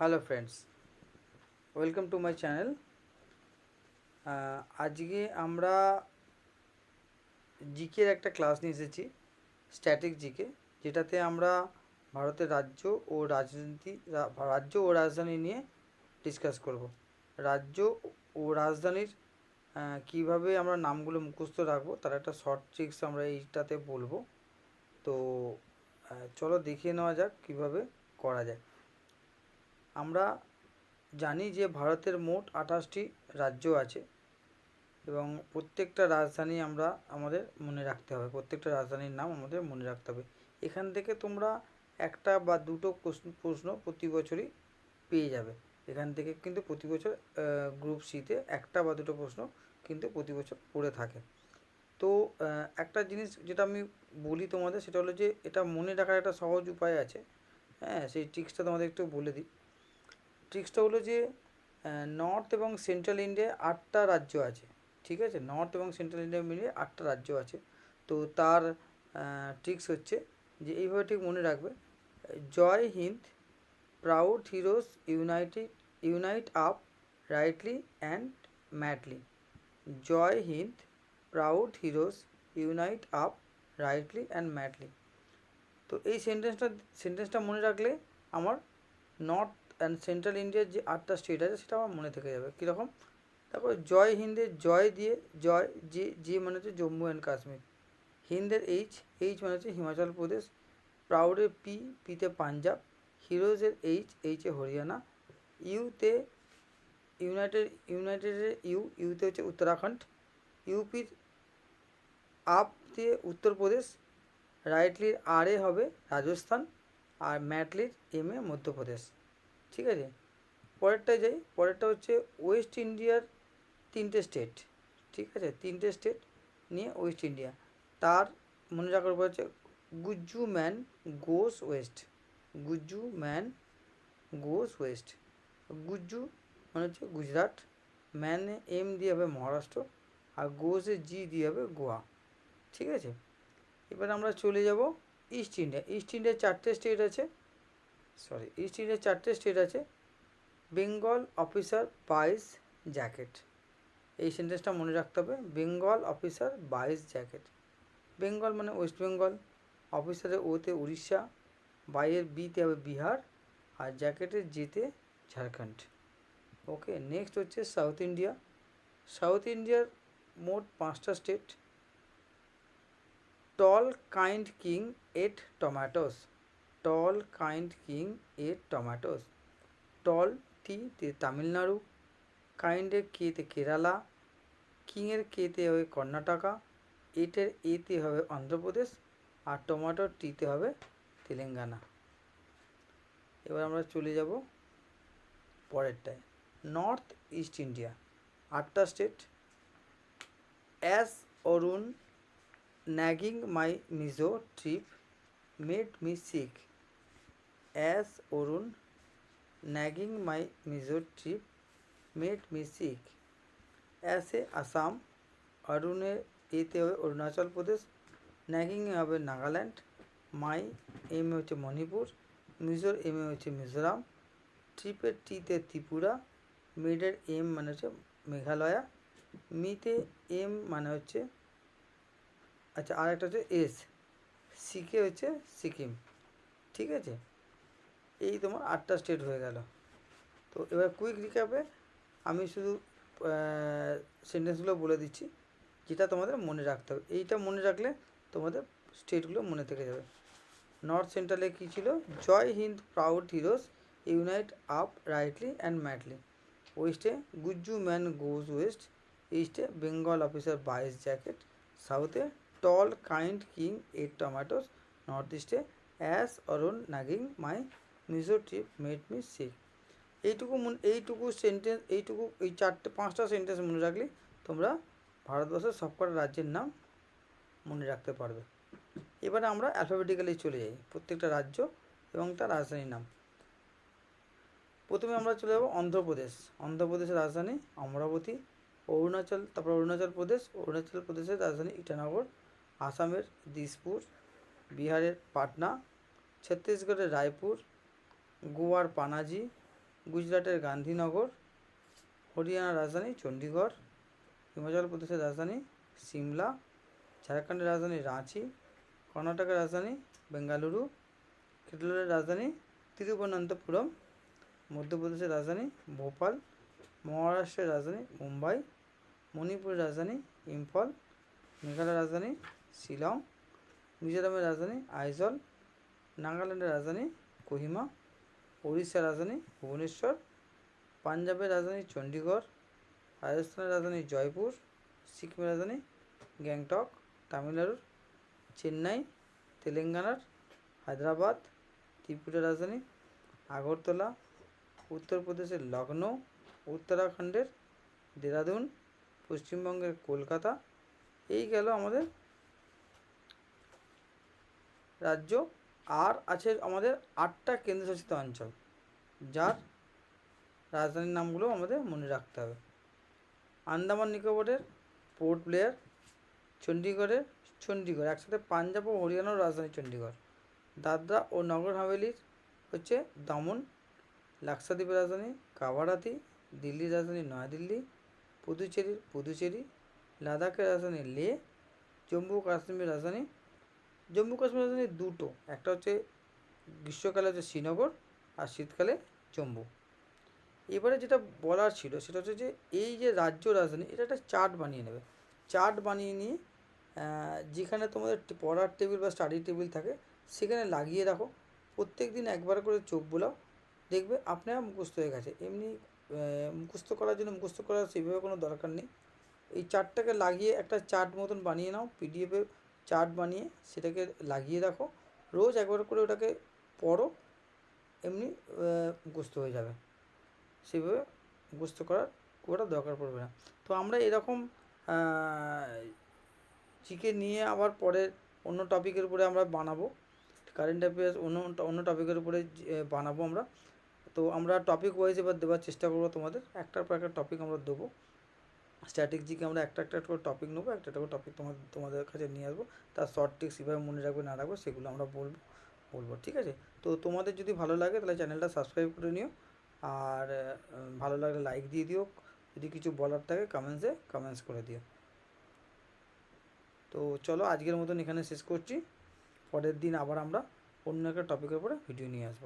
Hello friends, welcome to my channel. আজকে আমরা জিকের একটা ক্লাস নিয়ে এসেছি, স্ট্যাটিক জিকে, যেটাতে আমরা ভারতের রাজ্য ও রাজনীতি রাজ্য ও রাজধানী নিয়ে ডিসকাস করব। রাজ্য ও রাজধানীর কীভাবে আমরা নামগুলো মুখস্থ রাখব, তার একটা শর্ট ট্রিক্স আমরা এইটাতে বলব। তো চলো দেখিয়ে নেওয়া যাক কীভাবে করা যায়। আমরা জানি যে ভারতের মোট আঠাশটি রাজ্য আছে এবং প্রত্যেকটা রাজধানী আমরা আমাদের মনে রাখতে হবে, প্রত্যেকটা রাজধানীর নাম আমাদের মনে রাখতে হবে। এখান থেকে তোমরা একটা বা দুটো প্রশ্ন প্রতি বছরই পেয়ে যাবে। এখান থেকে কিন্তু প্রতি বছর গ্রুপ সিতে একটা বা দুটো প্রশ্ন কিন্তু প্রতি বছর পড়ে থাকে। তো একটা জিনিস যেটা আমি বলি তোমাদের সেটা হলো যে এটা মনে রাখার একটা সহজ উপায় আছে। হ্যাঁ সেই ট্রিক্সটা তোমাদের একটু বলে দিই। ট্রিক্সটা হলো যে নর্থ এবং সেন্ট্রাল ইন্ডিয়ায় আটটা রাজ্য আছে, ঠিক আছে? নর্থ এবং সেন্ট্রাল ইন্ডিয়া মিলিয়ে আটটা রাজ্য আছে। তো তার ট্রিক্স হচ্ছে যে এইভাবে ঠিক মনে রাখবে, Jai Hind proud heroes united unite up rightly and madly Jai Hind proud heroes unite up rightly and madly তো এই সেন্টেন্সটা সেন্টেন্সটা মনে রাখলে আমার নর্থ অ্যান্ড সেন্ট্রাল ইন্ডিয়ার যে আটটা স্টেট আছে, সেটা আমার মনে থেকে যাবে। কীরকম? তারপর জয় হিন্দের জয় দিয়ে, জয় যে যে মানে হচ্ছে জম্মু অ্যান্ড কাশ্মীর। হিন্দের এইচ এইচ মানে হচ্ছে হিমাচল প্রদেশ প্রাউডের পি পিতে পাঞ্জাব হিরোজের এইচ এইচে হরিয়ানা ইউতে ইউনাইটেড ইউনাইটেডের ইউ ইউতে হচ্ছে উত্তরাখণ্ড ইউপির আপ দিয়ে উত্তরপ্রদেশ রাইটলির আর এ হবে রাজস্থান, আর ম্যাটলির এম এ মধ্যপ্রদেশ ঠিক আছে? পরেরটায় যাই, পরেরটা হচ্ছে ওয়েস্ট ইন্ডিয়ার তিনটে স্টেট ঠিক আছে? তিনটে স্টেট নিয়ে ওয়েস্ট ইন্ডিয়া তার মনে রাখার উপর হচ্ছে Gujju man goes west, Gujju man goes west, Gujju মানে হচ্ছে গুজরাট, ম্যানে এম দিয়ে হবে মহারাষ্ট্র আর গোসে জি দিয়ে হবে গোয়া, ঠিক আছে? এবার আমরা চলে যাব ইস্ট ইন্ডিয়া ইস্ট ইন্ডিয়ার চারটে স্টেট আছে সরি ইস্ট ইন্ডিয়ার চারটে স্টেট আছে বেঙ্গল অফিসার বাইস জ্যাকেট এই সেন্টেন্সটা মনে রাখতে হবে Bengal officer buys jacket Bengal মানে ওয়েস্ট বেঙ্গল অফিসারের ওতে উড়িষ্যা বাইয়ের বিতে হবে বিহার, আর জ্যাকেটের জিতে ঝাড়খণ্ড। ওকে নেক্সট হচ্ছে সাউথ ইন্ডিয়া সাউথ ইন্ডিয়ার মোট পাঁচটা state tall kind king eat tomatoes tall kind king eat tomatoes. Tall T তে তামিলনাড়ু কাইন্ডের কেতে কেরালা কিংয়ের কেতে হবে কর্ণাটকা, এটের এতে হবে অন্ধ্রপ্রদেশ, আর টমেটোর টিতে হবে তেলেঙ্গানা। এবার আমরা চলে যাব পরেরটায়। নর্থ ইস্ট ইন্ডিয়া, আটটা state. As Arun nagging my mizo trip made me sick as Arun nagging my mizo trip made me as এ আসাম অরুণের এতে হবে অরুণাচল প্রদেশ ন্যাগিংয়ে হবে নাগাল্যান্ড, মাই এম এ হচ্ছে মণিপুর, মিজোর এম এ হচ্ছে মিজোরাম, ট্রিপের টিতে ত্রিপুরা, মিডের এম মানে হচ্ছে মেঘালয়া, মিতে এম মানে হচ্ছে আচ্ছা আর একটা হচ্ছে এস, সিকে হচ্ছে সিকিম, ঠিক আছে? এই তোমার আটটা স্টেট হয়ে গেল। তো এবার কুইক রিক্যাপে আমি শুধু সেন্টেন্সগুলো বলে দিচ্ছি, যেটা তোমাদের মনে রাখতে হবে। এইটা মনে রাখলে তোমাদের স্টেটগুলো মনে থেকে যাবে। নর্থ সেন্ট্রালে কী ছিল? Jai Hind proud heroes unite up rightly and madly ওয়েস্টে Gujju man goes west ইস্টে Bengal officer buys jacket সাউথে tall kind king eat tomatoes north ইস্টে as Arun nagging my Mizo trip made me sick এইটুকু এইটুকু sentence এইটুকু, এই চারটে, পাঁচটা sentence মনে রাখলে তোমরা ভারতবর্ষের সবকটা রাজ্যের নাম মনে রাখতে পারবে। এবারে আমরা অ্যালফাবেটিক্যালি চলে যাই, প্রত্যেকটা রাজ্য এবং তার রাজধানীর নাম। প্রথমে আমরা চলে যাব অন্ধ্রপ্রদেশ। অন্ধ্রপ্রদেশের রাজধানী অমরাবতী, অরুণাচল, তারপর অরুণাচল প্রদেশ, অরুণাচল প্রদেশের রাজধানী ইটানগর, আসামের দিসপুর, বিহারের পাটনা, ছত্তিশগড়ের রায়পুর গোয়ার পানাজি, গুজরাটের গান্ধীনগর, হরিয়ানার রাজধানী চণ্ডীগড়, হিমাচল প্রদেশের রাজধানী সিমলা, ঝাড়খণ্ডের রাজধানী রাঁচি, কর্ণাটকের রাজধানী বেঙ্গালুরু, কেরলের রাজধানী তিরুবনন্তপুরম, মধ্যপ্রদেশের রাজধানী ভোপাল, মহারাষ্ট্রের রাজধানী মুম্বাই, মণিপুরের রাজধানী ইম্ফল, মেঘালয়ের রাজধানী শিলং, মিজোরামের রাজধানী আইজল, নাগাল্যান্ডের রাজধানী কোহিমা উড়িষ্যার রাজধানী ভুবনেশ্বর, পাঞ্জাবের রাজধানী চণ্ডীগড়, রাজস্থানের রাজধানী জয়পুর, সিকিমের রাজধানী গ্যাংটক, তামিলনাড়ুর চেন্নাই, তেলেঙ্গানার হায়দ্রাবাদ, ত্রিপুরার রাজধানী আগরতলা, উত্তরপ্রদেশের লখনৌ উত্তরাখণ্ডের দেরাদুন, পশ্চিমবঙ্গের কলকাতা। এই গেল আমাদের রাজ্য আর আছে আমাদের আটটা কেন্দ্রশাসিত অঞ্চল, যার রাজধানীর নামগুলো আমাদের মনে রাখতে হবে। আন্দামান নিকোবরের পোর্ট ব্লেয়ার চণ্ডীগড়ের চণ্ডীগড় একসাথে পাঞ্জাব ও হরিয়ানার রাজধানী চণ্ডীগড় দাদরা ও নগর হাভেলির হচ্ছে দমন, লাক্ষাদ্বীপের রাজধানী, কাভারাতি, দিল্লির রাজধানী নয়াদিল্লি, পুদুচেরির পুদুচেরি, লাদাখের রাজধানী লে, জম্মু কাশ্মীরের রাজধানী জম্মু কাশ্মীরের দুটো, একটা হচ্ছে গ্রীষ্মকালে হচ্ছে শ্রীনগর আর শীতকালে জম্মু। এবারে যেটা বলার ছিল সেটা হচ্ছে যে এই যে রাজ্য রাজধানী, এটা একটা চার্ট বানিয়ে নেবে। চার্ট বানিয়ে নিয়ে যেখানে তোমাদের পড়ার টেবিল বা স্টাডি টেবিল থাকে, সেখানে লাগিয়ে রাখো। প্রত্যেক দিন একবার করে চোখ বোলাও। দেখবে আপনার মুখস্থ হয়ে গেছে। এমনি মুখস্থ করার জন্য মুখস্থ করার সেভাবে কোনো দরকার নেই। এই চার্টটাকে লাগিয়ে একটা চার্ট মতন বানিয়ে নাও, পিডিএফে চার্ট বানিয়ে সেটাকে লাগিয়ে রাখো রোজ একবার করে ওটাকে পড়ো এমনি মুখস্থ হয়ে যাবে। সেভাবে মুখস্থ করার খুব দরকার পড়বে না। তো আমরা এরকম জিকে নিয়ে আবার পরে অন্য টপিকের উপরে আমরা বানাবো। কারেন্ট অ্যাফেয়ার্স অন্য অন্য টপিকের উপরে বানাবো আমরা। তো আমরা টপিক ওয়াইজ এবার দেওয়ার চেষ্টা করব তোমাদের। একটার পর একটা টপিক আমরা দেবো। স্ট্যাটিক জিকে আমরা একটা একটা করে টপিক নেব, একটা একটা করে টপিক তোমাদের তোমাদের কাছে নিয়ে আসব। তার শর্ট টিক্স কীভাবে মনে রাখবে, না রাখবে, সেগুলো আমরা বলব বলব, ঠিক আছে? তো তোমাদের যদি ভালো লাগে, তাহলে চ্যানেলটা সাবস্ক্রাইব করে নিও। আর ভালো লাগলে লাইক দিয়ে দিও। যদি কিছু বলার থাকে কমেন্টসে কমেন্টস করে দিও। তো চলো, আজকের মতন এখানে শেষ করছি। পরের দিন আবার আমরা অন্য একটা টপিকের উপরে ভিডিও নিয়ে আসব।